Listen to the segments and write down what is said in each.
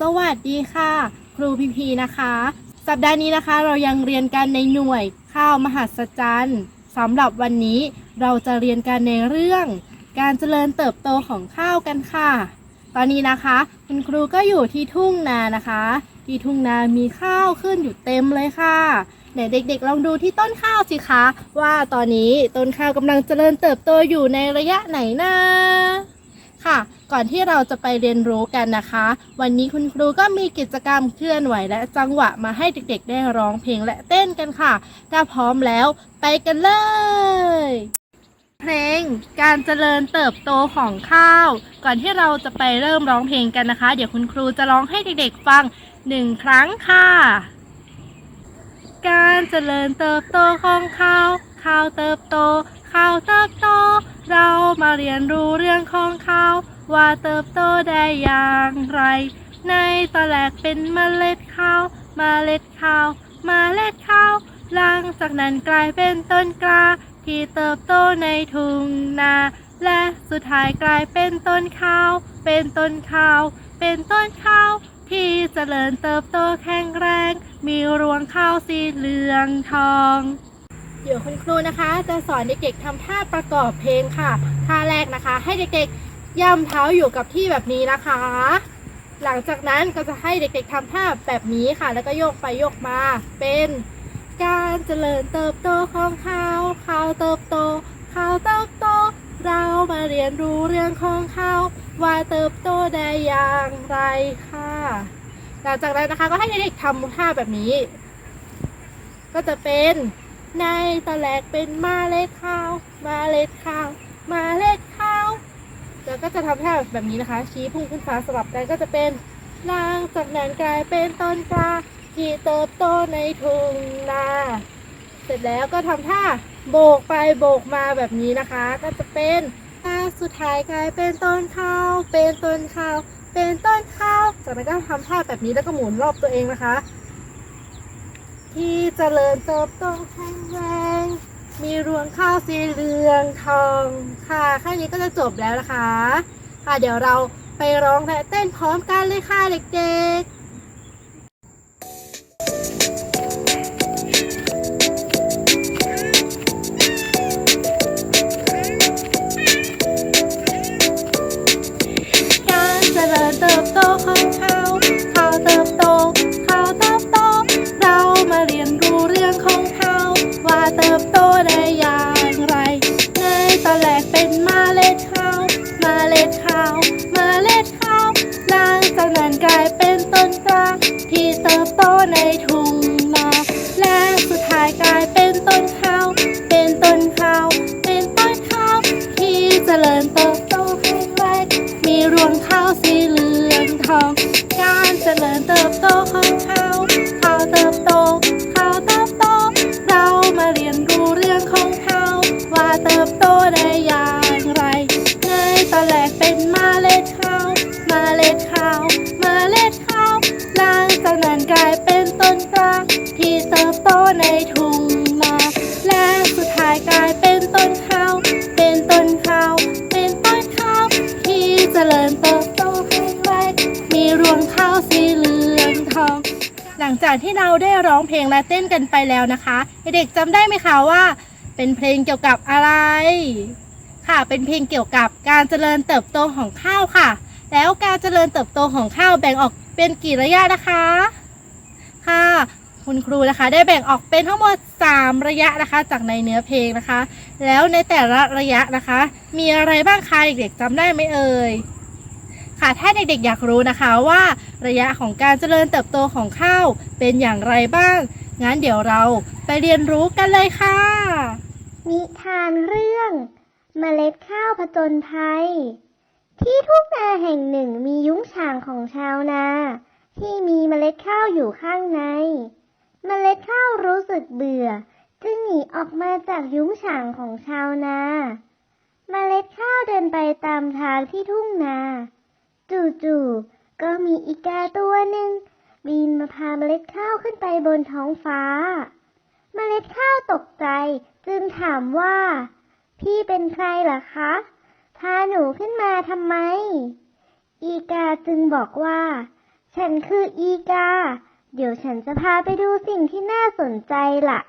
สวัสดีค่ะ ครูพีพีนะคะ สัปดาห์นี้นะคะเรายังเรียนกันในหน่วยข้าวมหัศจรรย์สำหรับวันนี้ เราจะเรียนกันในเรื่องการเจริญเติบโตของข้าวกันค่ะ ตอนนี้นะคะ คุณครูก็อยู่ที่ทุ่งนานะคะ ที่ทุ่งนามีข้าวขึ้นอยู่เต็มเลยค่ะไหนเด็กๆ ลองดูที่ต้นข้าวสิคะ ว่าตอนนี้ต้นข้าวกำลังเจริญเติบโตอยู่ในระยะไหนนะค่ะ ก่อนที่เราจะไปเรียนรู้กันนะคะ วันนี้คุณครูก็มีกิจกรรมเคลื่อนไหวและจังหวะมาให้เด็กๆ ได้ร้องเพลงและเต้นกันค่ะ ถ้าพร้อมแล้วไปกันเลย เพลง การเจริญเติบโตของข้าว ก่อนที่เราจะไปเริ่มร้องเพลงกันนะคะ เดี๋ยวคุณครูจะร้องให้เด็กๆฟังหนึ่งครั้งค่ะ การเจริญเติบโตของข้าว ข้าวเติบโต ข้าวเติบโต เรามาเรียนรู้เรื่องของข้าว ว่าเติบโตได้อย่างไร ในตอนแรกเป็นเมล็ดข้าว เมล็ดข้าว เมล็ดข้าว หลังจากนั้นกลายเป็นต้นกล้า ที่เติบโตในทุ่งนา และสุดท้ายกลายเป็นต้นข้าว เป็นต้นข้าว เป็นต้นข้าว ที่เจริญเติบโตแข็งแรง มีรวงข้าวสีเหลืองทอง เดี๋ยวคุณครูนะคะ จะสอนเด็กๆทำท่าประกอบเพลงค่ะ ท่าแรกนะคะ ให้เด็กๆย่ำเท้าอยู่กับที่แบบนี้นะคะ หลังจากนั้นก็จะให้เด็กๆทำท่าแบบนี้ค่ะ แล้วก็โยกไปโยกมาเป็น การเจริญเติบโตของข้าวข้าวเติบโตข้าวเติบโต เรามาเรียนรู้เรื่องของข้าวว่าเติบโตได้อย่างไรค่ะ หลังจากนั้นนะคะก็ให้เด็กๆทำท่าแบบนี้ ก็จะเป็นในตะแลกเป็นมาเล็ดข้าวมาเล็ดข้าวมาเล็ดข้าวแล้วก็จะทำท่าแบบนี้นะคะ ชี้พุ่งขึ้นฟ้าสลับกันก็จะเป็นนางจากนั้นกลายเป็นต้นกล้า ที่เติบโตในทุ่งนา เสร็จแล้วก็ทำท่าโบกไปโบกมาแบบนี้นะคะ ก็จะเป็นท่าสุดท้ายกลายเป็นต้นข้าว เป็นต้นข้าว เป็นต้นข้าว จากนั้นก็ทำท่าแบบนี้แล้วก็หมุนรอบตัวเองนะคะ ที่เจริญเติบโตแข็งแรงมีรวงข้าวสีเหลืองทองค่ะแค่นี้ก็จะจบแล้วนะคะ ค่ะเดี๋ยวเราไปร้องและเต้นพร้อมกันเลยค่ะเด็กๆ เติบโตได้อย่างไรในตอนแรกเป็นมาเล็ดข้าวมาเล็ดข้าวมาเล็ดข้าวหลังจากนั้นกลายเป็นต้นกล้าที่เติบโตในทุ่งนาและสุดท้ายกลายเป็นต้นข้าว เป็นต้นข้าว เป็นต้นข้าวที่เจริญเติบโตแข็งแรงมีรวงข้าวสีเหลืองทอง การเจริญเติบโตของข้าว ที่เติบโตในทุ่งนา และสุดท้ายกลายเป็นต้นข้าว เป็นต้นข้าว เป็นต้นข้าว ที่เจริญเติบโตแข็งแรงมีรวงข้าวสีเหลืองทอง หลังจากที่เราได้ร้องเพลงและเต้นกันไปแล้วนะคะ เด็กจำได้ไหมคะว่า เป็นเพลงเกี่ยวกับอะไร ค่ะ เป็นเพลงเกี่ยวกับการเจริญเติบโตของข้าวค่ะ แล้วการเจริญเติบโตของข้าวแบ่งออกเป็นกี่ระยะนะคะ ค่ะ คุณครูนะคะ ได้แบ่งออกเป็นทั้งหมด 3 ระยะนะคะจากในเนื้อเพลงนะคะ แล้วในแต่ละระยะนะคะ มีอะไรบ้างคะเด็กๆจำได้ไหมเอ่ยค่ะถ้าเด็กๆอยากรู้นะคะว่าระยะของการเจริญเติบโตของข้าวเป็นอย่างไรบ้าง งั้นเดี๋ยวเราไปเรียนรู้กันเลยค่ะนิทานเรื่องเมล็ดข้าวผจญภัย ที่ทุ่งนาแห่งหนึ่งมียุ้งฉางของชาวนา ที่มีเมล็ดข้าวอยู่ข้างใน เมล็ดข้าวรู้สึกเบื่อ จึงหนีออกมาจากยุ้งฉางของชาวนา เมล็ดข้าวเดินไปตามทางที่ทุ่งนา จู่ๆก็มีอีกาตัวหนึ่งบินมาพาเมล็ดข้าวขึ้นไปบนท้องฟ้า เมล็ดข้าวตกใจจึงถามว่า พี่เป็นใครเหรอคะ พาหนูขึ้นมาทำไม อีกาจึงบอกว่า ฉันคืออีกา เดี๋ยวฉันจะพาไปดูสิ่งที่น่าสนใจล่ะ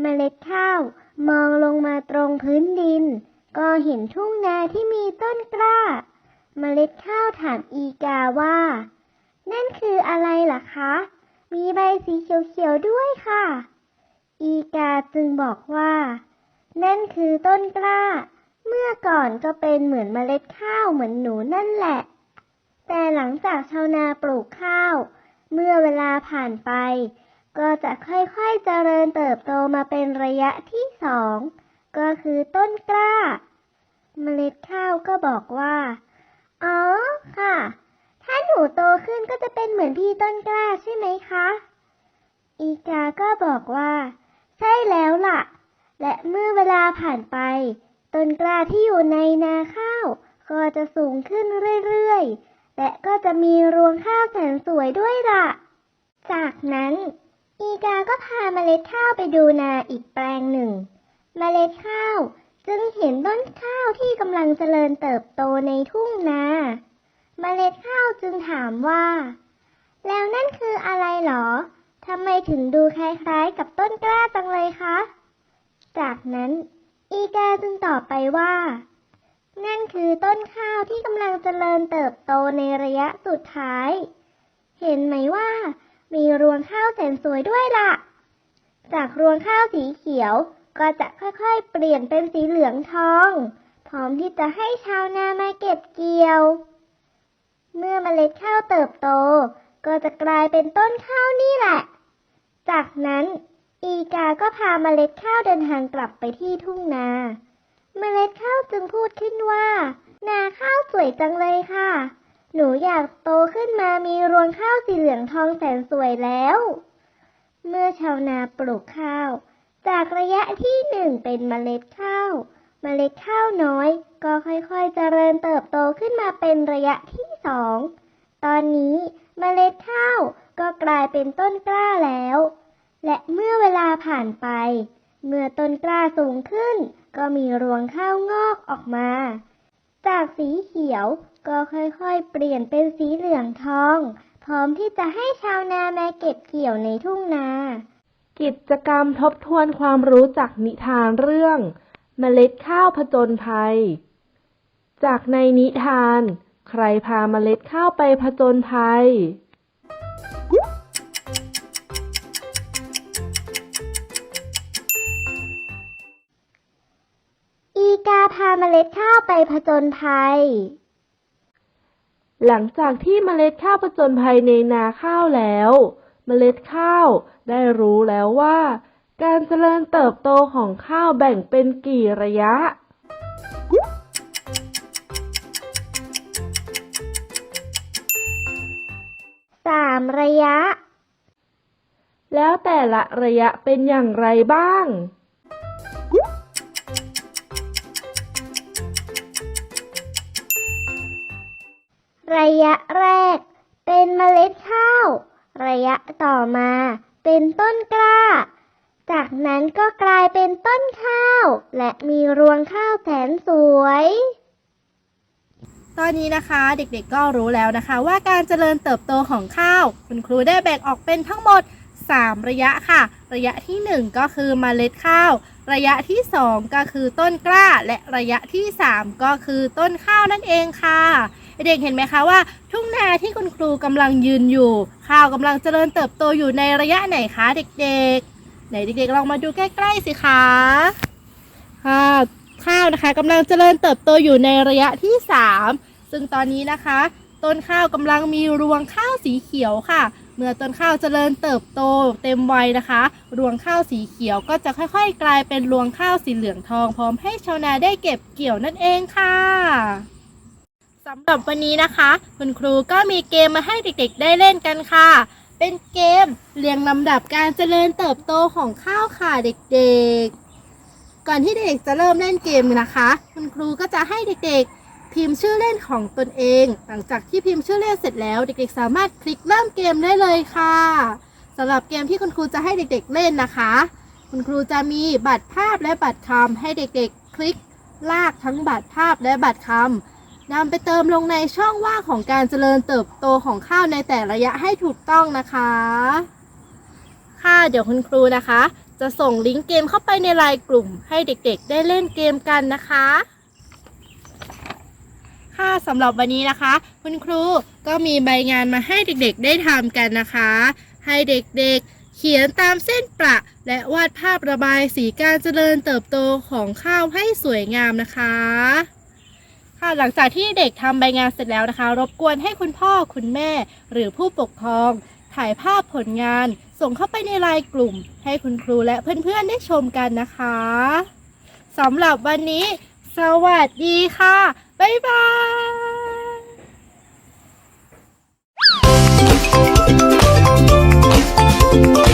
เมล็ดข้าวมองลงมาตรงพื้นดิน ก็เห็นทุ่งนาที่มีต้นกล้า เมล็ดข้าวถามอีกาว่า นั่นคืออะไรล่ะคะ มีใบสีเขียวๆด้วยค่ะ อีกาจึงบอกว่า นั่นคือต้นกล้า เมื่อก่อนก็เป็นเหมือนเมล็ดข้าวเหมือนหนูนั่นแหละ แต่หลังจากชาวนาปลูกข้าว เมื่อเวลาผ่านไป ก็จะค่อยๆเจริญเติบโตมาเป็นระยะที่สอง ก็คือต้นกล้า เมล็ดข้าวก็บอกว่า อ๋อค่ะ ถ้าหนูโตขึ้นก็จะเป็นเหมือนพี่ต้นกล้าใช่ไหมคะ อีกาก็บอกว่า ใช่แล้วล่ะ และเมื่อเวลาผ่านไป ต้นกล้าที่อยู่ในนาข้าว ก็จะสูงขึ้นเรื่อยๆ และก็จะมีรวงข้าวแสนสวยด้วยล่ะ จากนั้น อีกาก็พาเมล็ดข้าวไปดูนาอีกแปลงหนึ่ง เมล็ดข้าวจึงเห็นต้นข้าวที่กำลังเจริญเติบโตในทุ่งนาเมล็ดข้าวจึงถามว่า แล้วนั่นคืออะไรหรอทำไมถึงดูคล้ายๆกับต้นกล้าจังเลยคะ จากนั้น อีกาจึงตอบไปว่า นั่นคือต้นข้าวที่กำลังเจริญเติบโตในระยะสุดท้าย เห็นไหมว่า มีรวงข้าวแสนสวยด้วยล่ะ จากรวงข้าวสีเขียวก็จะค่อยๆ เปลี่ยนเป็นสีเหลืองทอง พร้อมที่จะให้ชาวนามาเก็บเกี่ยว เมื่อเมล็ดข้าวเติบโต ก็จะกลายเป็นต้นข้าวนี่แหละ จากนั้น อีกาก็พาเมล็ดข้าวเดินทางกลับไปที่ทุ่งนา เมล็ดข้าวจึงพูดขึ้นว่า นาข้าวสวยจังเลยค่ะ หนูอยากโตขึ้นมามีรวงข้าวสีเหลืองทองแสนสวยแล้ว เมื่อชาวนาปลูกข้าว จากระยะที่หนึ่งเป็นเมล็ดข้าว เมล็ดข้าวน้อย ก็ค่อยๆเจริญเติบโตขึ้นมาเป็นระยะที่สองตอนนี้เมล็ดข้าวก็กลายเป็นต้นกล้าแล้ว และเมื่อเวลาผ่านไป เมื่อต้นกล้าสูงขึ้น ก็มีรวงข้าวงอกออกมา จากสีเขียวก็ค่อยๆ เปลี่ยนเป็นสีเหลืองทอง พร้อมที่จะให้ชาวนามาเก็บเกี่ยวในทุ่งนา กิจกรรมทบทวนความรู้จากนิทานเรื่องเมล็ดข้าวผจญภัย จากในนิทาน ใครพาเมล็ดข้าวไปผจญภัย เมล็ดข้าวไปผจญภัย หลังจากที่เมล็ดข้าวผจญภัยในนาข้าวแล้ว เมล็ดข้าวได้รู้แล้วว่า การเจริญเติบโตของข้าวแบ่งเป็นกี่ระยะ สามระยะ แล้วแต่ละระยะเป็นอย่างไรบ้าง ระยะแรก เป็นเมล็ดข้าว ระยะต่อมา เป็นต้นกล้า จากนั้นก็กลายเป็นต้นข้าว และมีรวงข้าวแสนสวย ตอนนี้นะคะเด็กๆก็รู้แล้วนะคะ ว่าการเจริญเติบโตของข้าว คุณครูได้แบ่งออกเป็นทั้งหมด 3 ระยะค่ะ ระยะที่ 1 ก็คือเมล็ดข้าวระยะที่ 2 ก็คือต้นกล้า และระยะที่ 3 ก็คือต้นข้าวนั่นเองค่ะ เด็กเห็นไหมคะว่า ทุ่งนาที่คุณครูกำลังยืนอยู่ ข้าวกำลังเจริญเติบโตอยู่ในระยะไหนคะเด็กๆ ไหนเด็กๆลองมาดูใกล้ๆสิคะข้าวนะคะกำลังเจริญเติบโตอยู่ในระยะที่ 3 ซึ่งตอนนี้นะคะ ต้นข้าวกำลังมีรวงข้าวสีเขียวค่ะ เมื่อต้นข้าวเจริญเติบโตเต็มวัยนะคะ รวงข้าวสีเขียวก็จะค่อยๆ กลายเป็นรวงข้าวสีเหลืองทองพร้อมให้ชาวนาได้เก็บเกี่ยวนั่นเองค่ะ สำหรับวันนี้นะคะ คุณครูก็มีเกมมาให้เด็กๆ ได้เล่นกันค่ะ เป็นเกมเรียงลำดับการเจริญเติบโตของข้าวค่ะเด็กๆ ก่อนที่เด็กๆจะเริ่มเล่นเกมนะคะ คุณครูก็จะให้เด็กๆ พิมพ์ชื่อเล่นของตนเอง หลังจากที่พิมพ์ชื่อเล่นเสร็จแล้ว เด็กๆ สามารถคลิกเริ่มเกมได้เลยค่ะสำหรับเกมที่คุณครูจะให้เด็กๆ เล่นนะคะ คุณครูจะมีบัตรภาพและบัตรคำให้เด็กๆ คลิกลากทั้งบัตรภาพและบัตรคำ นำไปเติมลงในช่องว่างของการเจริญเติบโตของข้าวในแต่ระยะให้ถูกต้องนะคะ ค่ะเดี๋ยวคุณครูนะคะ จะส่งลิงก์เกมเข้าไปในไลน์กลุ่ม ให้เด็กๆ ได้เล่นเกมกันนะคะ ค่ะสำหรับวันนี้นะคะ คุณครูก็มีใบงานมาให้เด็กๆ ได้ทำกันนะคะ ให้เด็กๆ เขียนตามเส้นประและวาดภาพระบายสีการเจริญเติบโตของข้าวให้สวยงามนะคะ หลังจากที่เด็กทำใบงานเสร็จแล้วนะคะ รบกวนให้คุณพ่อคุณแม่ หรือผู้ปกครอง ถ่ายภาพผลงาน ส่งเข้าไปในไลน์กลุ่ม ให้คุณครูและเพื่อนๆได้ชมกันนะคะสำหรับวันนี้ สวัสดีค่ะ บ๊ายบาย